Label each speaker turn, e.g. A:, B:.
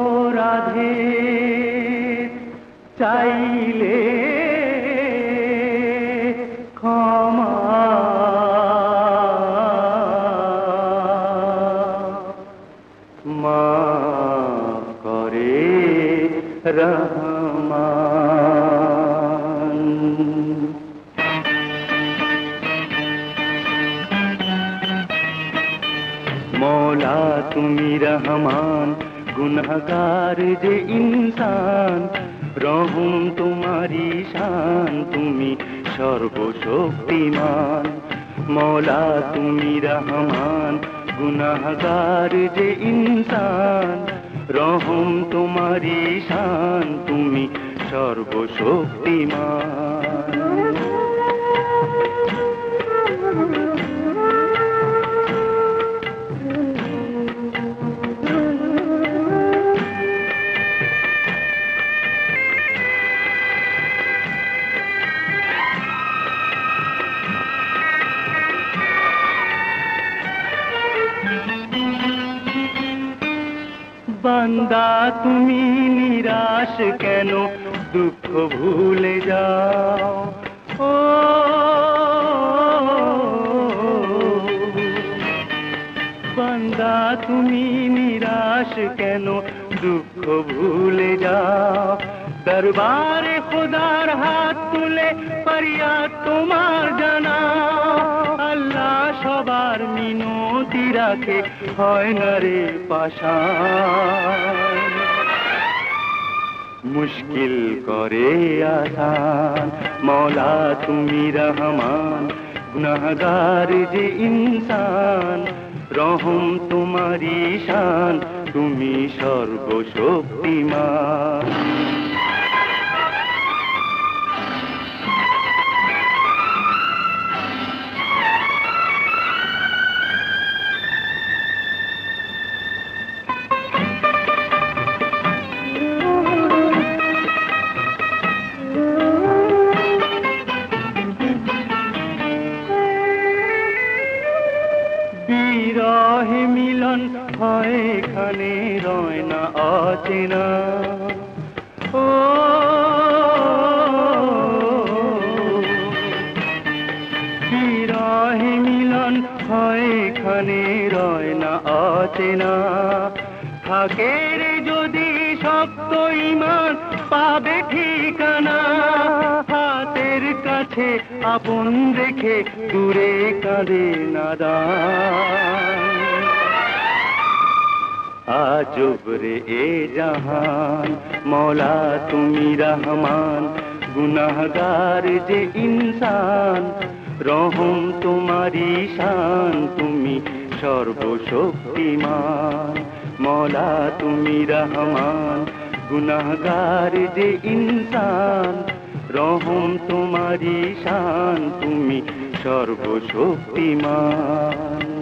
A: অপরাধে চাইলে ক্ষমা। মা করে রহমান মৌলা, তুমি রহমান, গুনহগার যে ইনসান, রহম তোমারি শান, তুমি সর্বশক্তিমান। মৌলা, তুমি রহমান, গুনাহগার যে ইনসান, রহম তোমারি শান, তুমি সর্বশক্তিমান। বান্দা, তুমি নিরাশ কেন? দুঃখ ভুলে যাও। ও, বান্দা, তুমি নিরাশ কেন? দুঃখ ভুলে যাও। দরবারে খোদার হাত তুলে পারিয়া তোমার জানা। আল্লাহ সবার মিনতি রাখে, হয় না রে পাশান মুশকিল করে আসান মৌলা তুমি রহমান গুনাহগার যে ইনসান রহম তোমার শান তুমি সর্বশক্তিমান। হয় এখানে রয় না অচেনা। ও বিরহে মিলন হয় এখানে রয় না অচেনা। থাকে রে যদি শক্ত ইমান, পাবে ঠিকানা। হাতের কাছে আপন দেখে দূরে কাঁদে নাদান আজব এ জাহান, মৌলা তুমি রহমান, গুনাহগার যে ইনসান, রহম তোমারি শান, তুমি সর্বশক্তিমান, মৌলা তুমি রহমান, গুনাহগার যে ইনসান, রহম তোমারি শান, তুমি সর্বশক্তিমান।